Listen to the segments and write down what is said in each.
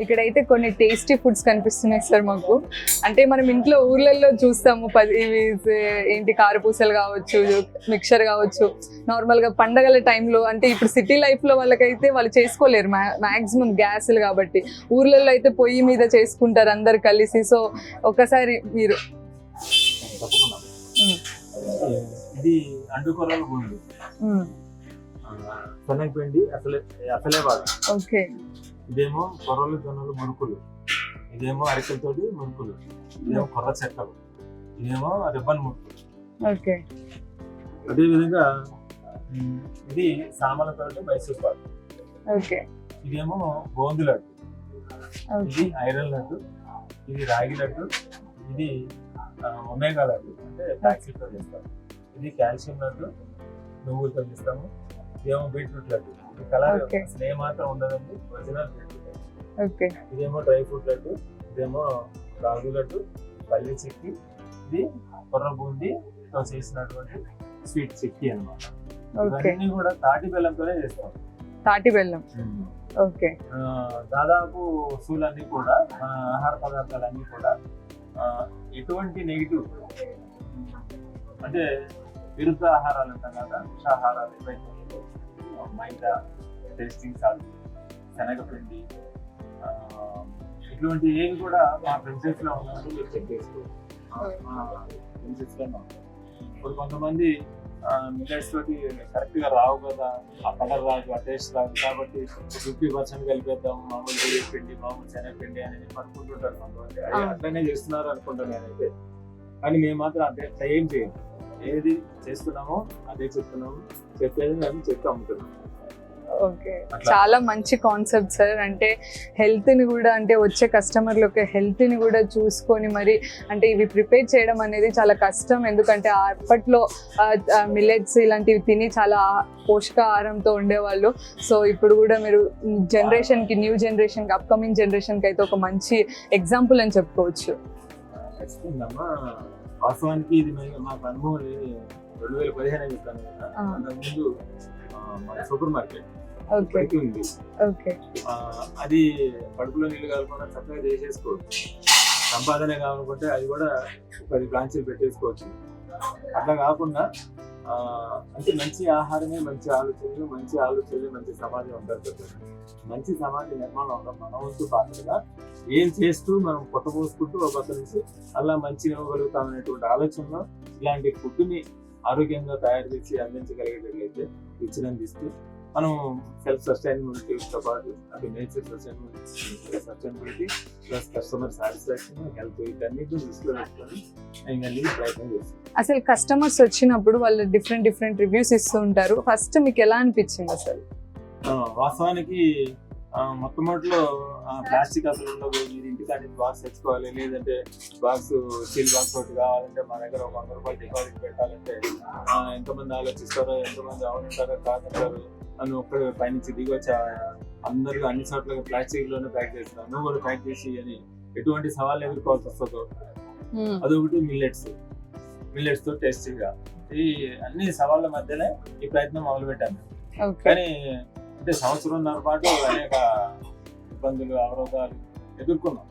ఇక్కడైతే కొన్ని tasty foods కనిపిస్తున్నాయి సార్ మాకు. అంటే మనం ఇంట్లో ఊర్లలో చూస్తాము పది ఇవి ఏంటి కారపూసలు కావచ్చు మిక్చర్ కావచ్చు. నార్మల్గా పండగల టైంలో అంటే ఇప్పుడు సిటీ లైఫ్లో వాళ్ళకైతే వాళ్ళు చేసుకోలేరు మ్యాక్సిమం గ్యాసులు కాబట్టి. ఊర్లలో అయితే పొయ్యి మీద చేసుకుంటారు అందరు కలిసి. సో ఒకసారి మీరు. ఇది అండుకొరలు. శనగపిండి అసలే అసలే బాగా. ఓకే. ఇదేమో కొర్రలు జొన్నలు మురుకులు ఇదేమో అరికలతోటి మురుకులు ఇదేమో కొర్ర చెక్కలు. ఇదేమో రిబ్బన్ మురుకులు ఓకే. అదే విధంగా ఇది సామలతోటి మైసూర్ పాక్. ఓకే. ఇదేమో గోందు లడ్డు. ఇది ఐరన్ లడ్డు. ఇది రాగి లడ్డు. ఇది ఒమేగా లడ్డు. అంటే ఫ్యాక్సీతో చేస్తాం ఇది కాల్షియం లడ్డు. నువ్వులతో చేస్తాము. ఇదేమో బీట్రూట్ లడ్డు. కలర్ ఏ మాత్రం ఉండదండి. Original okay. ఇదేమో డ్రై ఫ్రూట్ లడ్డు ఇదేమో రాగు లడ్డు పల్లి చిక్కి. ఇది కొర్ర బూందీతో చేసినటువంటి స్వీట్ చిక్కి అన్నమాట. ఓకే. ఇవన్నీ కూడా తాటి బెల్లంతోనే చేస్తాం. తాటి బెల్లం. ఓకే. దాదాపు వస్తువులన్నీ కూడా ఆహార పదార్థాలన్నీ కూడా ఎటువంటి నెగిటివ్ అంటే విరుద్ధ ఆహారాలు అంటాం కదా విషాహారాలు ఏవైతే మైదా టేస్టింగ్ సాల్ట్ శనగపిండి ఇటువంటి ఏవి కూడా మా ప్రిన్సెస్లో ఉన్నాయని మీరు చెక్ చేసుకోవచ్చు ప్రిన్సెస్ ఉన్నాయి. ఇప్పుడు కొంతమంది మిల్లెట్స్ తోటి కరెక్ట్గా రావు కదా ఆ కలర్ రాదు ఆ టేస్ట్ రాదు కాబట్టి ఫిఫ్టీ పర్సెంట్ కలిపేద్దాం మామూలు బియ్యం పిండి మామూలు శనగపిండి అని అనుకుంటుంటారు కొంతమంది. అట్లనే చేస్తున్నారు అనుకుంటాను నేనైతే. కానీ మేము మాత్రం అదే అట్లా ఏం చేయం ఏది చేస్తున్నామో అదే చెప్తున్నాము. చెప్పేది మేము చెప్పి అమ్ముతున్నాము ఓకే. చాలా మంచి కాన్సెప్ట్ సార్. అంటే హెల్త్ని కూడా అంటే వచ్చే కస్టమర్ల యొక్క హెల్త్ని కూడా చూసుకొని మరి అంటే ఇవి ప్రిపేర్ చేయడం అనేది చాలా కష్టం. ఎందుకంటే అప్పట్లో మిల్లెట్స్ ఇలాంటివి తిని చాలా పోషకాహారంతో ఉండేవాళ్ళు. సో ఇప్పుడు కూడా మీరు జనరేషన్కి న్యూ జనరేషన్కి అప్కమింగ్ జనరేషన్కి అయితే ఒక మంచి ఎగ్జాంపుల్ అని చెప్పుకోవచ్చు. వాస్తవానికి ఇది మాకు అనుభవం లేని రెండు వేల పదిహేను చెప్తాను. అంతకుముందు మన సూపర్ మార్కెట్ ఇప్పటికీ ఉంది. అది కడుపులో నీళ్ళు కలపకుండా చక్కగా చేసేసుకోవచ్చు. సంపాదన కావాలనుకుంటే అది కూడా పది బ్రాంచీలు పెట్టేసుకోవచ్చు. అట్లా కాకుండా అంటే మంచి ఆహారమే మంచి ఆలోచనలు మంచి ఆలోచనలు మంచి సమాజం ఉంటారు కదా. మంచి సమాజ నిర్మాణం ఉండడం మన వంతు పాత్రగా ఏం చేస్తూ మనం పొట్టపోసుకుంటూ ఒక పక్క నుంచి అలా మంచి ఇవ్వగలుగుతాం అనేటువంటి ఆలోచనలో ఇలాంటి ఫుడ్ని ఆరోగ్యంగా తయారు చేసి అందించగలిగేటట్లయితే విచ్ఛిన్నందిస్తూ మనం సెల్ఫ్ సస్టైనబిలిటీతో పాటు అది nature sustainability sustainability plus customer satisfaction health వీటన్నిటిని దృష్టిలో పెట్టుకొని ఇవన్నీ ప్రయత్నం చేస్తాం. అసలు కస్టమర్స్ వచ్చినప్పుడు వాళ్ళు డిఫరెంట్ డిఫరెంట్ రివ్యూస్ ఇస్తూ ఉంటారు. ఫస్ట్ మీకు ఎలా అనిపించింది అసలు? వాస్తవానికి మొట్టమొదటిలో ప్లాస్టిక్ అసలు ఉండదు. మీరు ఇంటికాడి బాక్స్ తెచ్చుకోవాలి. లేదంటే బాక్స్ స్టీల్ బాక్స్ ఒకటి కావాలంటే మా దగ్గర ఒక వంద రూపాయలు డిపాజిట్ పెట్టాలంటే ఎంతమంది ఆలోచిస్తారో ఎంతమంది అవునంటారో కాదంటారు. అని ఒక్కడే పైనుంచి దిగి వచ్చి అందరూ అన్ని చోట్ల ప్లాస్టిక్లోనే ప్యాక్ చేస్తున్నారు. నువ్వు కూడా ప్యాక్ చేసి అని ఎటువంటి సవాళ్ళు ఎదుర్కోవాల్సి వస్తుందో. అదొకటి మిల్లెట్స్ మిల్లెట్స్తో టేస్టీగా ఈ అన్ని సవాళ్ళ మధ్యనే ఈ ప్రయత్నం మొదలు పెట్టాను. కానీ అంటే సంవత్సరంన్నర పాటు అనేక ఇబ్బందులు అవరోధాలు ఎదుర్కొన్నాం.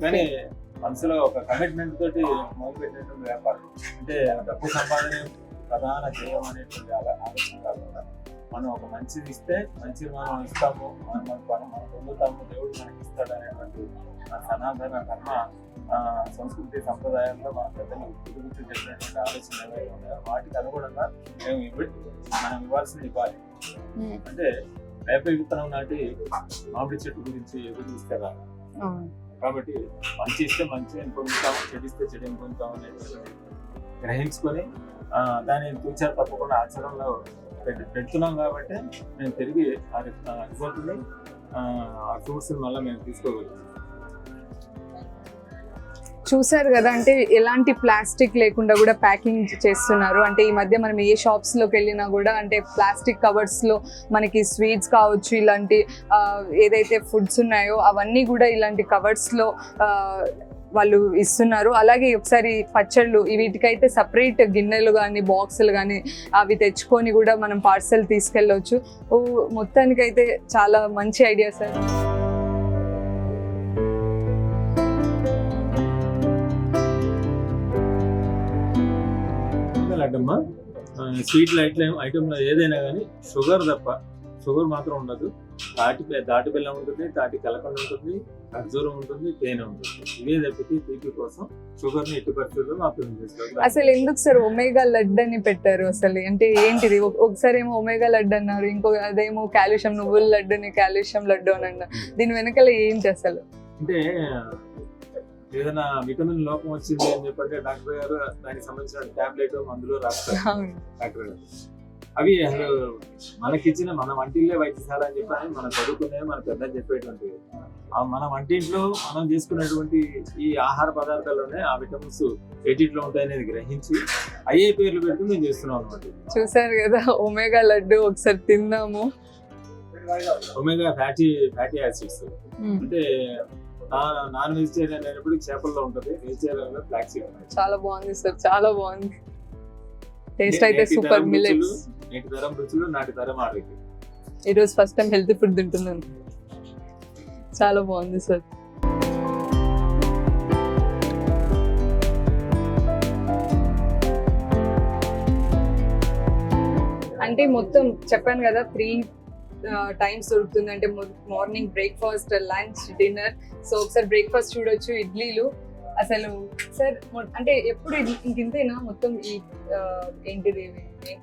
కానీ మనసులో ఒక కమిట్మెంట్ తోటి మొదలుపెట్టినటువంటి వ్యాపారం. అంటే డబ్బు సంపాదన ప్రధాన ధ్యేయం అనేటువంటి ఆలో- ఆలోచన కాకుండా మనం ఒక మంచిది ఇస్తే మంచిది మనం ఇస్తాము మనం మనం పొందుతాము దేవుడు మనకి ఇస్తాడు అనేటువంటి ఆ సనాతన కర్మ సంస్కృతి సంప్రదాయాల్లో మన పెద్దలు గురించి చెప్పినటువంటి ఆలోచన వాటికి అనుగుణంగా మేము ఇవ్వ మనం ఇవ్వాల్సింది ఇవ్వాలి. అంటే వేప విత్తనం నాటి మామిడి చెట్టు గురించి చూస్తే రాదు. కాబట్టి మంచి ఇస్తే మంచి అని పొందుతాము చెడిస్తే చెడు అని పొందుతాము అనేటువంటి గ్రహించుకొని దాన్ని ఫ్యూచర్ తప్పకుండా ఆచరణలో పెడుతున్నాం కాబట్టి మేము తిరిగి ఆ రిజల్ట్ని ఆ ఫ్రూట్స్ మళ్ళీ మేము తీసుకోగలుగుతాం. చూసారు కదా అంటే ఎలాంటి ప్లాస్టిక్ లేకుండా కూడా ప్యాకింగ్ చేస్తున్నారు. అంటే ఈ మధ్య మనం ఏ షాప్స్లోకి వెళ్ళినా కూడా అంటే ప్లాస్టిక్ కవర్స్లో మనకి స్వీట్స్ కావచ్చు ఇలాంటి ఏదైతే ఫుడ్స్ ఉన్నాయో అవన్నీ కూడా ఇలాంటి కవర్స్లో వాళ్ళు ఇస్తున్నారు. అలాగే ఒకసారి పచ్చళ్ళు వీటికైతే సపరేట్ గిన్నెలు కానీ బాక్సులు కానీ అవి తెచ్చుకొని కూడా మనం పార్సల్ తీసుకెళ్ళవచ్చు మొత్తానికైతే చాలా మంచి ఐడియా సార్. స్వీట్ ఐటమ్ ఐటెంలో ఏదైనా కానీ షుగర్ తప్ప షుగర్ మాత్రం ఉండదు. తాటి బె- తాటి బెల్లం ఉంటుంది తాటి కలకండ ఉంటుంది ఖర్జూరం ఉంటుంది తేనె ఉంటుంది. ఇవే తప్పితే తీపి కోసం షుగర్ని ఎట్టి పరిస్థితుల్లో చేసుకోవాలి. అసలు ఎందుకు సార్ ఒమేగా లడ్డు అని పెట్టారు అసలు? అంటే ఏంటిది? ఒక- ఒకసారి ఏమో ఒమేగా లడ్డు అన్నారు ఇంకో అదేమో కాల్షియం నువ్వుల లడ్డుని కాల్షియం లడ్డు అని అన్నారు. దీని వెనకాల ఏంటి అసలు అంటే ఏదైనా విటమిన్ లోపం వచ్చింది అని చెప్పంటే డాక్టర్ గారు దానికి సంబంధించిన టాబ్లెట్ మందులు రాస్తారు. డాక్టర్ గారు. అవి అసలు మనకిచ్చిన మన వంటిల్లే వైద్యశాల అని చెప్పని మనం చదువుకునే మన పెద్ద చెప్పేటువంటి ఆ మన వంటింట్లో మనం చేసుకునేటువంటి ఈ ఆహార పదార్థాల్లోనే ఆ విటమిన్స్ ఎటిట్లో ఉంటాయనేది గ్రహించి అయ్యే పేర్లు పెడుతూ మేము చేస్తున్నాం అనమాట చూసారు కదా ఒమేగా లడ్డు ఒకసారి తిందాము ఒమేగా ఫ్యాటీ ఫ్యాటీ యాసిడ్స్. అంటే నాన్ వెజిటేరియన్ అయినప్పుడు చేపల్లో ఉంటుంది వెజిటేరియన్లో ఫ్లాక్ సీడ్ చాలా బాగుంది సార్ చాలా బాగుంది. టేస్ట్ అయితే సూపర్ మిల్లెట్స్. నేటి తరం రుచులు నాటి తరం ఆరోగ్యం. ఈ రోజు ఫస్ట్ టైం హెల్తీ ఫుడ్ తింటున్నాను. చాలా బాగుంది సార్. అంటే మొత్తం చెప్పాను కదా త్రీ టైమ్స్ దొరుకుతుంది. అంటే morning breakfast lunch dinner so ఒకసారి బ్రేక్ఫాస్ట్ చూడొచ్చు ఇడ్లీలు. అసలు సార్ అంటే ఎప్పుడు ఇది- మొత్తం ఈ ఏంటిది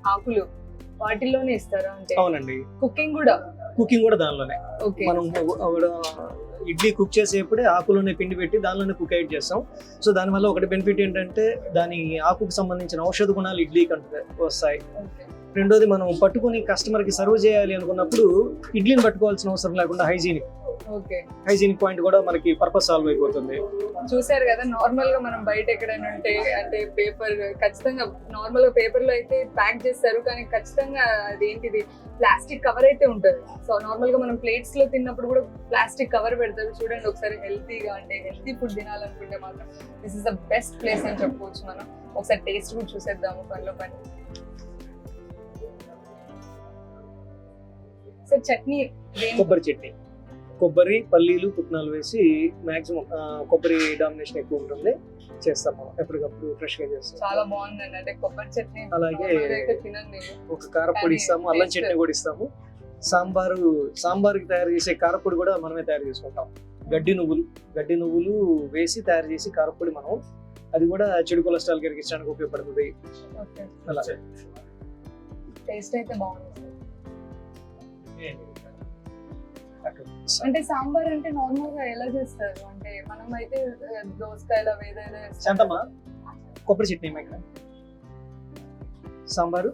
ఆకులు? వాటిల్లోనే ఇస్తారా అంటే? అవునండి. కుకింగ్ కూడా? కుకింగ్ కూడా దానిలోనే. మనం ఇడ్లీ కుక్ చేసేప్పుడే ఆకులోనే పిండి పెట్టి దానిలోనే కుక్ అవుట్ చేస్తాం. సో దానివల్ల ఒకటి బెనిఫిట్ ఏంటంటే దాని ఆకుకు సంబంధించిన ఔషధ గుణాలు ఇడ్లీకి అంటే వస్తాయి. రెండోది మనం పట్టుకుని కస్టమర్కి సర్వ్ చేయాలి అనుకున్నప్పుడు ఇడ్లీని పట్టుకోవాల్సిన అవసరం లేకుండా హైజీనిక్ ఓకే. హైజీనిక్ పాయింట్ కూడా మనకి పర్పస్ సాల్వ్ అయిపోతుంది. చూసారు కదా నార్మల్గా మనం బయట ఎక్కడైనా ఉంటే అంటే పేపర్ ఖచ్చితంగా నార్మల్గా పేపర్లో అయితే ప్యాక్ చేస్తారు కానీ ఖచ్చితంగా అదేంటిది ప్లాస్టిక్ కవర్ అయితే ఉంటుంది. సో నార్మల్గా మనం ప్లేట్స్లో తిన్నప్పుడు కూడా ప్లాస్టిక్ కవర్ పెడతారు. చూడండి ఒకసారి హెల్తీగా అంటే హెల్తీ ఫుడ్ తినాలనుకుంటే మాత్రం this is the best place అని చెప్పుకోవచ్చు మనం. ఒకసారి టేస్ట్ కూడా చూసేద్దాము పనిలో పని. సార్ చట్నీ కొబ్బరి చట్నీ. కొబ్బరి పల్లీలు పుట్నాలు వేసి మాక్సిమం కొబ్బరి డామినేషన్ ఎక్కువ ఉంటుంది. చేస్తాం మనం. ఎప్పటికప్పుడు ఫ్రెష్గా చేస్తాం. చాలా బాగుందండి. అంటే కొబ్బరి చట్నీ అలాగే ఒక కారపొడి ఇస్తాము అల్లం చట్నీ కూడా ఇస్తాము. సాంబారు సాంబార్కి తయారు చేసే కారపొడి కూడా మనమే తయారు చేసుకుంటాం. గడ్డి నువ్వులు గడ్డి నువ్వులు వేసి తయారు చేసి కారపొడి మనం. అది కూడా చెడు కొలెస్ట్రాల్ కరిగించడానికి ఉపయోగపడుతుంది. అలా టేస్ట్ అయితే బాగుంది. అంటే సాంబార్ అంటే నార్మల్గా ఎలా చేస్తారు? అంటే మనం అయితే దోసకాయలు ఏదైనా. శాంతమ్మా? కొబ్బరి చట్నీ ఇక్కడ. సాంబారు?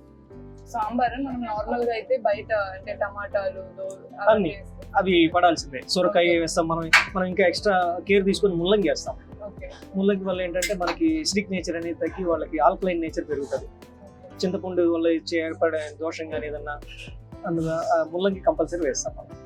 సాంబార్ మనం నార్మల్గా అయితే బయట అంటే టమాటాలు అన్ని. అవి పడాల్సిందే. సొరకాయ వేస్తాం మనం. మనం ఇంకా ఎక్స్ట్రా కేర్ తీసుకొని ముల్లంగి వేస్తాం. ముల్లంగి వల్ల ఏంటంటే మనకి సిడిక్ నేచర్ అనేది తగ్గి వాళ్ళకి ఆల్కలైన్ నేచర్ పెరుగుతుంది. చింతపండు వల్ల ఏర్పడే దోషం కానీ ఏదన్నా అందులో ముల్లంగి కంపల్సరీ వేస్తాం మనం.